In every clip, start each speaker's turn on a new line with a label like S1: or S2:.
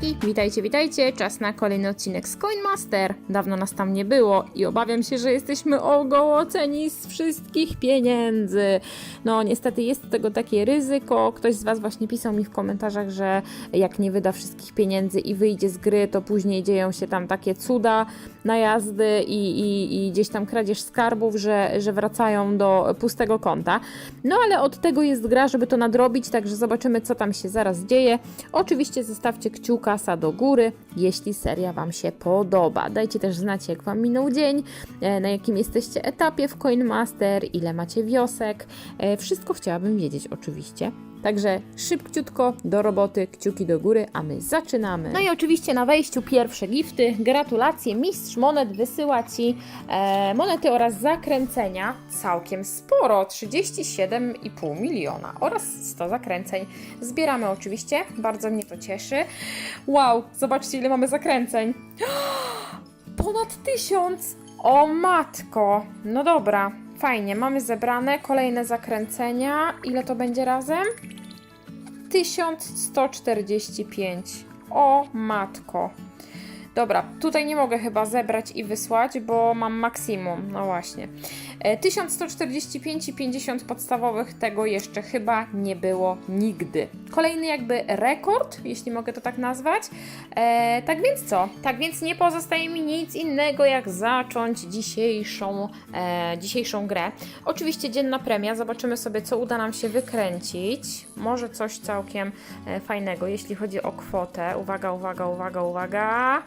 S1: Witajcie, witajcie. Czas na kolejny odcinek z Coin Master. Dawno nas tam nie było i obawiam się, że jesteśmy ogołoceni z wszystkich pieniędzy. No niestety jest tego takie ryzyko. Ktoś z Was właśnie pisał mi w komentarzach, że jak nie wyda wszystkich pieniędzy i wyjdzie z gry, to później dzieją się tam takie cuda, najazdy i, i, i gdzieś tam kradzież skarbów, że, że wracają do pustego konta. No ale od tego jest gra, żeby to nadrobić, także zobaczymy, co tam się zaraz dzieje. Oczywiście zostawcie kciuka sa do góry, jeśli seria Wam się podoba. Dajcie też znać, jak Wam minął dzień, e, na jakim jesteście etapie w Coin Master, ile macie wiosek. E, Wszystko chciałabym wiedzieć, oczywiście. Także szybciutko do roboty, kciuki do góry, a my zaczynamy. No i oczywiście na wejściu pierwsze gifty. Gratulacje, mistrz monet wysyła Ci e, monety oraz zakręcenia. Całkiem sporo, 37,5 miliona oraz 100 zakręceń. Zbieramy oczywiście, bardzo mnie to cieszy. Wow, zobaczcie ile mamy zakręceń. Ponad tysiąc! O matko! No dobra, fajnie, mamy zebrane kolejne zakręcenia. Ile to będzie razem? 1145. O matko. Dobra, tutaj nie mogę chyba zebrać i wysłać, bo mam maksimum. No właśnie. E, 1145 i 50 podstawowych tego jeszcze chyba nie było nigdy. Kolejny jakby rekord, jeśli mogę to tak nazwać. E, tak więc co? Tak więc nie pozostaje mi nic innego jak zacząć dzisiejszą, e, dzisiejszą grę. Oczywiście dzienna premia, zobaczymy sobie co uda nam się wykręcić. Może coś całkiem e, fajnego, jeśli chodzi o kwotę. Uwaga, uwaga, uwaga, uwaga.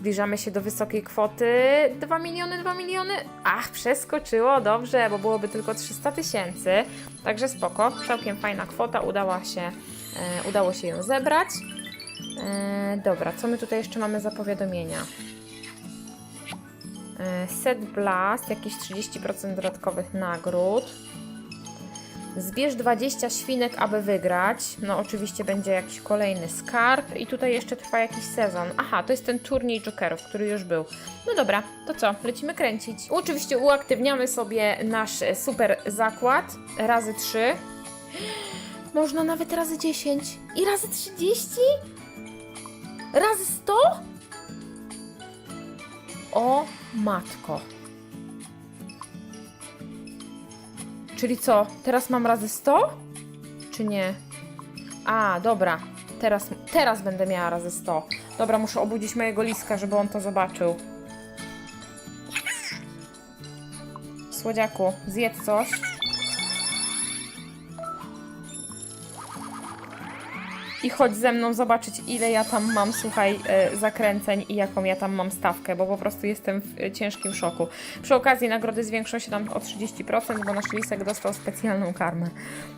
S1: Zbliżamy się do wysokiej kwoty. 2 miliony, 2 miliony. Ach, przeskoczyło, dobrze, bo byłoby tylko 300 tysięcy. Także spoko, całkiem fajna kwota, udała się, e, udało się ją zebrać. E, dobra, co my tutaj jeszcze mamy za powiadomienia? E, set Blast, jakieś 30% dodatkowych nagród. Zbierz 20 świnek, aby wygrać. No, oczywiście będzie jakiś kolejny skarb. I tutaj jeszcze trwa jakiś sezon. Aha, to jest ten turniej Jokerów, który już był. No dobra, to co? Lecimy kręcić. Oczywiście uaktywniamy sobie nasz e, super zakład. Razy 3. Można nawet razy 10. I razy 30? Razy 100? O matko. Czyli co? Teraz mam razy 100? Czy nie? A, dobra. Teraz, teraz będę miała razy 100. Dobra, muszę obudzić mojego liska, żeby on to zobaczył. Słodziaku, zjedz coś. I chodź ze mną zobaczyć, ile ja tam mam, słuchaj, e, zakręceń i jaką ja tam mam stawkę, bo po prostu jestem w e, ciężkim szoku. Przy okazji nagrody zwiększą się tam o 30%, bo nasz lisek dostał specjalną karmę.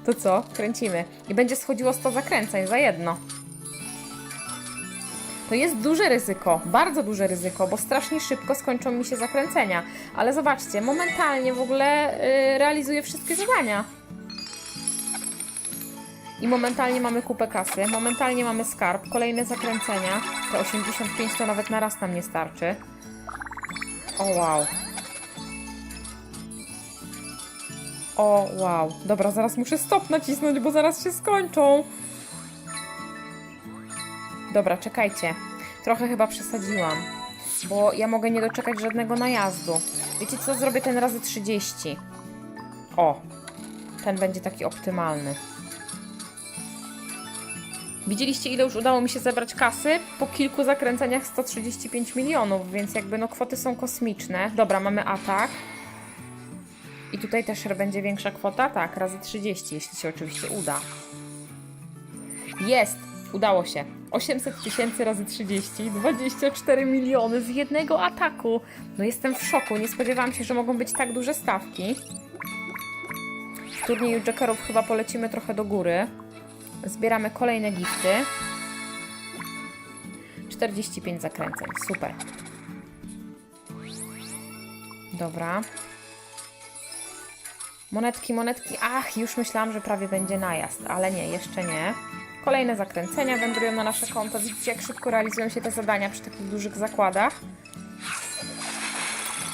S1: To co? Kręcimy. I będzie schodziło 100 zakręceń za jedno. To jest duże ryzyko, bardzo duże ryzyko, bo strasznie szybko skończą mi się zakręcenia. Ale zobaczcie, momentalnie w ogóle y, realizuję wszystkie zadania. I momentalnie mamy kupę kasy, momentalnie mamy skarb, kolejne zakręcenia. Te 85 to nawet na raz nam nie starczy. O wow. O wow. Dobra, zaraz muszę stop nacisnąć, bo zaraz się skończą. Dobra, czekajcie. Trochę chyba przesadziłam. Bo ja mogę nie doczekać żadnego najazdu. Wiecie co? Zrobię ten razy 30. O. Ten będzie taki optymalny. Widzieliście, ile już udało mi się zebrać kasy? Po kilku zakręceniach 135 milionów, więc jakby no kwoty są kosmiczne. Dobra, mamy atak. I tutaj też będzie większa kwota? Tak, razy 30, jeśli się oczywiście uda. Jest! Udało się. 800 tysięcy razy 30, 24 miliony z jednego ataku. No jestem w szoku, nie spodziewałam się, że mogą być tak duże stawki. W turnieju Jokerów chyba polecimy trochę do góry. Zbieramy kolejne gifty. 45 zakręceń, super. Dobra. Monetki, monetki. Ach, już myślałam, że prawie będzie najazd, ale nie, jeszcze nie. Kolejne zakręcenia wędrują na nasze konto. Widzicie, jak szybko realizują się te zadania przy takich dużych zakładach.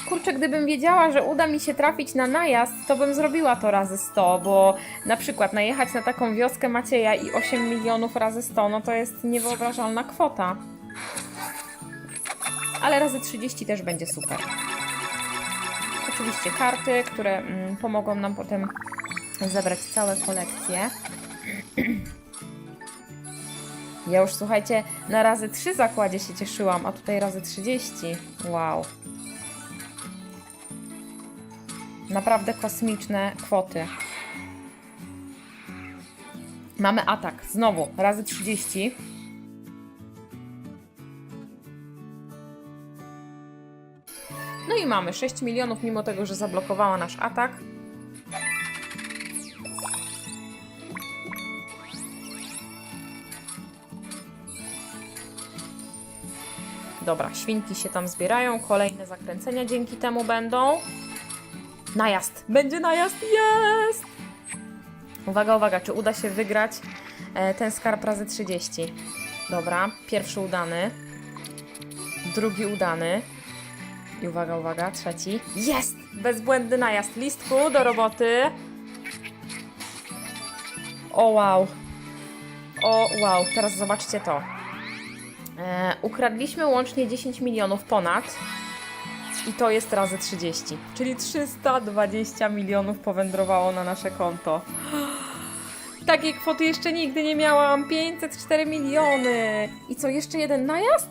S1: Kurczę, gdybym wiedziała, że uda mi się trafić na najazd, to bym zrobiła to razy 100, bo na przykład najechać na taką wioskę Macieja i 8 milionów razy 100, no to jest niewyobrażalna kwota. Ale razy 30 też będzie super. Oczywiście karty, które mm, pomogą nam potem zebrać całe kolekcje. Ja już słuchajcie, na razy 3 zakładzie się cieszyłam, a tutaj razy 30. Wow. Naprawdę kosmiczne kwoty. Mamy atak. Znowu razy 30. No i mamy 6 milionów, mimo tego, że zablokowała nasz atak. Dobra, świnki się tam zbierają, kolejne zakręcenia dzięki temu będą. Najazd! Będzie najazd! Jest! Uwaga, uwaga, czy uda się wygrać e, ten skarb razy 30? Dobra, pierwszy udany. Drugi udany. I uwaga, uwaga, trzeci. Jest! Bezbłędny najazd. Listku, do roboty. O wow. O wow, teraz zobaczcie to. E, ukradliśmy łącznie 10 milionów ponad. I to jest razy 30. Czyli 320 milionów powędrowało na nasze konto. Takiej kwoty jeszcze nigdy nie miałam. 504 miliony. I co, jeszcze jeden najazd?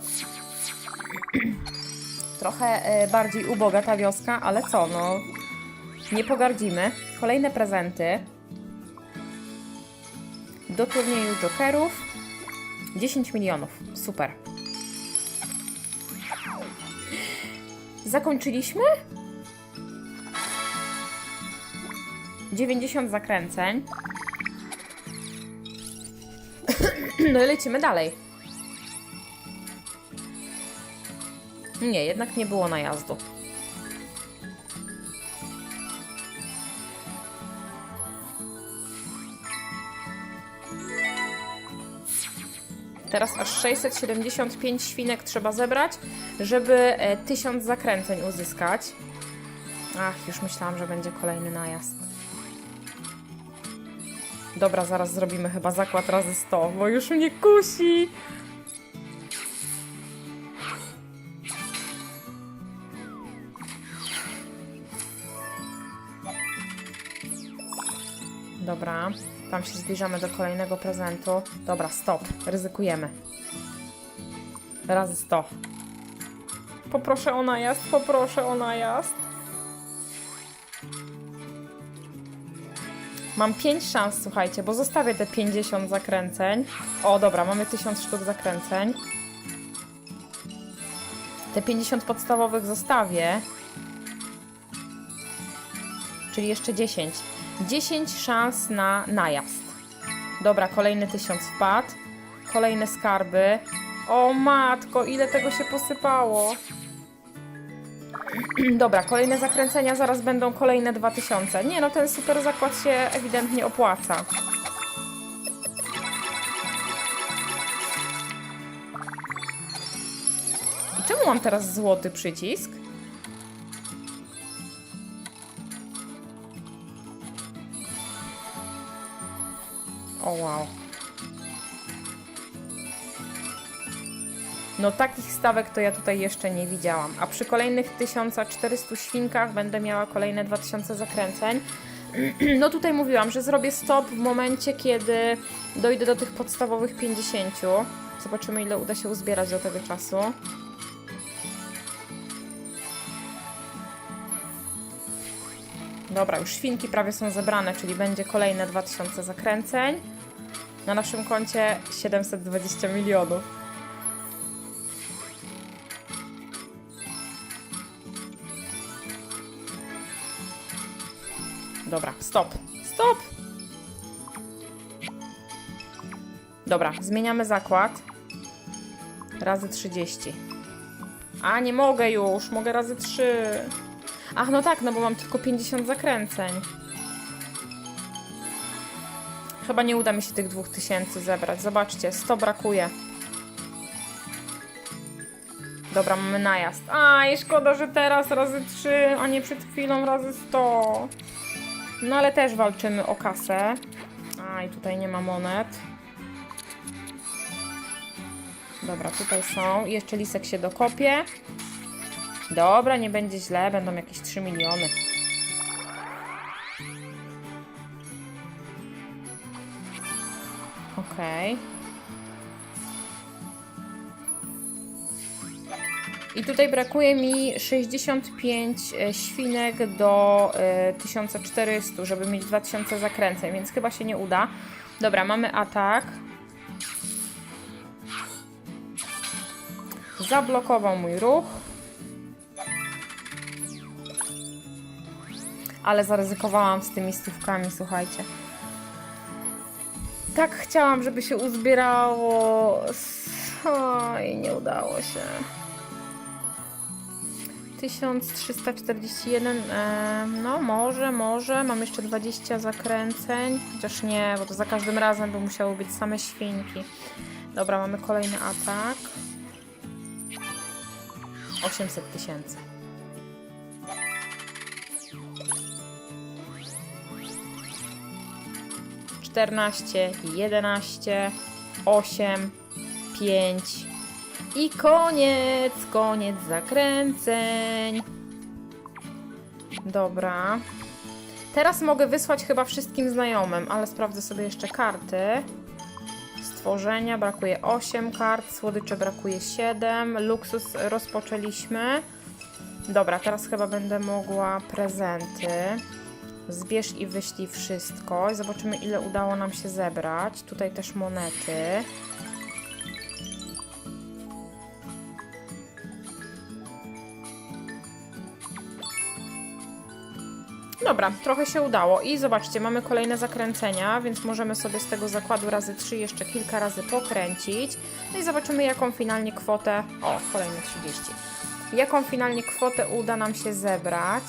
S1: Trochę e, bardziej uboga ta wioska, ale co, no. Nie pogardzimy. Kolejne prezenty. Do turnieju Jokerów. 10 milionów. Super. Zakończyliśmy? 90 zakręceń. No i lecimy dalej. Nie, jednak nie było najazdu. Teraz aż 675 świnek trzeba zebrać, żeby e, 1000 zakręceń uzyskać. Ach, już myślałam, że będzie kolejny najazd. Dobra, zaraz zrobimy chyba zakład razy 100, bo już mnie kusi. Dobra, tam się zbliżamy do kolejnego prezentu. Dobra, stop, ryzykujemy. Razy 100. Poproszę o najazd, poproszę o najazd. Mam 5 szans, słuchajcie, bo zostawię te 50 zakręceń. O, dobra, mamy 1000 sztuk zakręceń. Te 50 podstawowych zostawię. Czyli jeszcze 10. 10 szans na najazd. Dobra, kolejny 1000 wpadł. Kolejne skarby. O matko, ile tego się posypało. Dobra, kolejne zakręcenia, zaraz będą kolejne 2000. Nie no, ten super zakład się ewidentnie opłaca. I czemu mam teraz złoty przycisk? O wow. No takich stawek to ja tutaj jeszcze nie widziałam. A przy kolejnych 1400 świnkach będę miała kolejne 2000 zakręceń. No tutaj mówiłam, że zrobię stop w momencie, kiedy dojdę do tych podstawowych 50. Zobaczymy ile uda się uzbierać do tego czasu. Dobra, już świnki prawie są zebrane, czyli będzie kolejne 2000 zakręceń. Na naszym koncie 720 milionów. Dobra, stop. Stop! Dobra, zmieniamy zakład. Razy 30. A, nie mogę już. Mogę razy 3. Ach, no tak, no bo mam tylko 50 zakręceń. Chyba nie uda mi się tych 2000 zebrać. Zobaczcie, 100 brakuje. Dobra, mamy najazd. Aj, szkoda, że teraz razy 3, a nie przed chwilą razy 100. No ale też walczymy o kasę. Aj, tutaj nie ma monet. Dobra, tutaj są. Jeszcze lisek się dokopie. Dobra, nie będzie źle, będą jakieś 3 miliony. Okej. I tutaj brakuje mi 65 e, świnek do e, 1400, żeby mieć 2000 zakręceń, więc chyba się nie uda. Dobra, mamy atak. Zablokował mój ruch. Ale zaryzykowałam z tymi stówkami, słuchajcie. Tak chciałam, żeby się uzbierało. Oj, nie udało się. 1341, e, no może, może, mam jeszcze 20 zakręceń, chociaż nie, bo to za każdym razem by musiały być same świnki. Dobra, mamy kolejny atak. 800 tysięcy. Czternaście, jedenaście, osiem, pięć, i koniec, koniec zakręceń. Dobra. Teraz mogę wysłać chyba wszystkim znajomym, ale sprawdzę sobie jeszcze karty. Stworzenia brakuje 8 kart, słodycze brakuje 7, luksus rozpoczęliśmy. Dobra, teraz chyba będę mogła prezenty. Zbierz i wyślij wszystko. I zobaczymy, ile udało nam się zebrać. Tutaj też monety. Dobra, trochę się udało i zobaczcie, mamy kolejne zakręcenia, więc możemy sobie z tego zakładu razy 3 jeszcze kilka razy pokręcić. No i zobaczymy jaką finalnie kwotę, o kolejne 30, jaką finalnie kwotę uda nam się zebrać.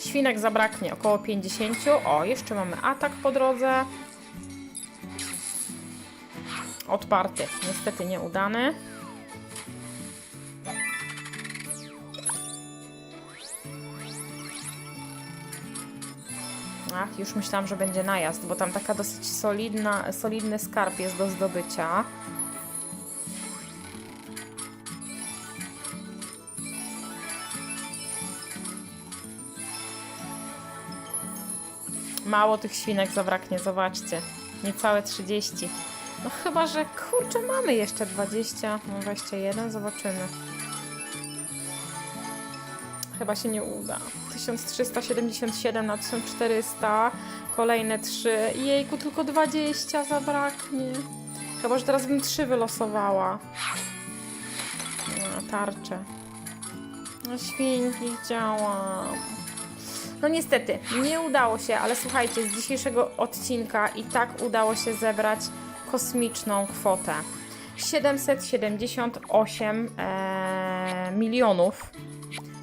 S1: Świnek zabraknie około 50. O, jeszcze mamy atak po drodze. Odparty, niestety nieudany. Już myślałam, że będzie najazd, bo tam taka dosyć solidna, solidny skarb jest do zdobycia. Mało tych świnek zabraknie, zobaczcie. Niecałe 30. No chyba, że kurczę, mamy jeszcze 20, no 21, zobaczymy. Chyba się nie uda. 1377 na 1400, kolejne 3. Jejku, tylko 20 zabraknie. Chyba, że teraz bym 3 wylosowała. No, tarcze. No świnki chciałam. No niestety, nie udało się, ale słuchajcie, z dzisiejszego odcinka i tak udało się zebrać kosmiczną kwotę. 778 e, milionów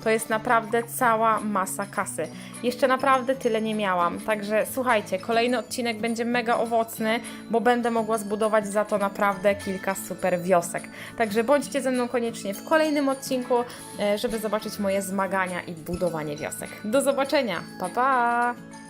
S1: to jest naprawdę cała masa kasy. Jeszcze naprawdę tyle nie miałam. Także słuchajcie, kolejny odcinek będzie mega owocny, bo będę mogła zbudować za to naprawdę kilka super wiosek. Także bądźcie ze mną koniecznie w kolejnym odcinku, e, żeby zobaczyć moje zmagania i budowanie wiosek. Do zobaczenia. Pa pa!